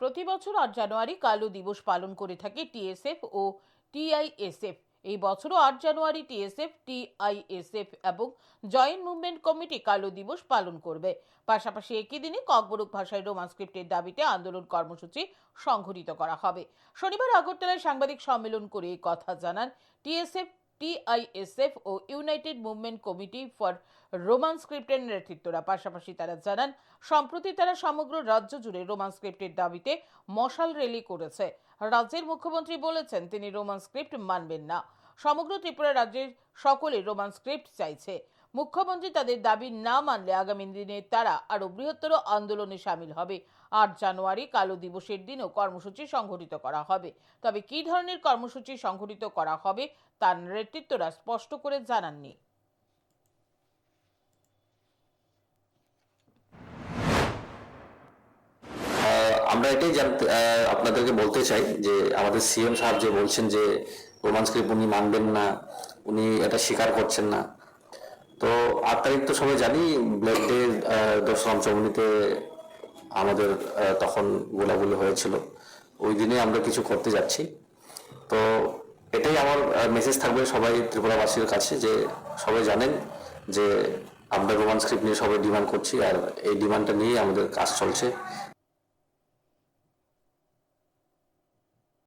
প্রতি বছর আট জানুয়ারি কালো দিবস পালন করে থাকে টিএসএফ ও টিআইএসএফ। এই বছরও আট জানুয়ারি টিএসএফ, টিআইএসএফ এবং জয়েন্ট মুভমেন্ট কমিটি কালো দিবস পালন করবে। পাশাপাশি একই দিনে ককবরক ভাষায় রোমান স্ক্রিপ্টের দাবিতে আন্দোলন কর্মসূচি সংঘটিত করা হবে। শনিবার আগরতলায় সাংবাদিক সম্মেলন করে কথা জানান TSF TISF O united movement committee for Roman স্ক্রিপ্টের নেতৃত্বরা। পাশাপাশি তারা জানান, সম্প্রতি তারা সমগ্র রাজ্য জুড়ে রোমান স্ক্রিপ্টের দাবিতে মশাল র্যালি করেছে। রাজ্যের মুখ্যমন্ত্রী বলেছেন, তিনি রোমান স্ক্রিপ্ট মানবেন না। সমগ্র ত্রিপুরা রাজ্যের সকলে রোমান স্ক্রিপ্ট চাইছে। মুখ্যমন্ত্রী তাদের দাবি না মানলে আগামী দিনে তারা আরও বৃহত্তর আন্দোলনে সামিল হবে। আট জানুয়ারি কালো দিবসের দিনও কর্মসূচি সংঘটিত করা হবে। তবে কী ধরনের কর্মসূচি সংঘটিত করা হবে, তার নেতৃত্বরা স্পষ্ট করে জানাননি। আমরা এটাই জানতে আপনাদেরকে বলতে চাই যে আমাদের সিএম সাহেব যে বলছেন যে রোমান স্ক্রিপ্ট উনি মানবেন না, উনি এটা স্বীকার করছেন না তো আট তারিখ তো সবাই জানি ব্ল্যাক ডে দশরাম চৌমনিতে আমাদের তখন গোলাগুলি হয়েছিল। ওই দিনে আমরা কিছু করতে যাচ্ছি। তো এটাই আমার মেসেজ থাকবে সবাই ত্রিপুরাবাসীর কাছে যে সবাই জানেন যে আমরা রোমান স্ক্রিপ্ট নিয়ে সবাই ডিমান্ড করছি আর এই ডিমান্ডটা নিয়েই আমাদের কাজ চলছে।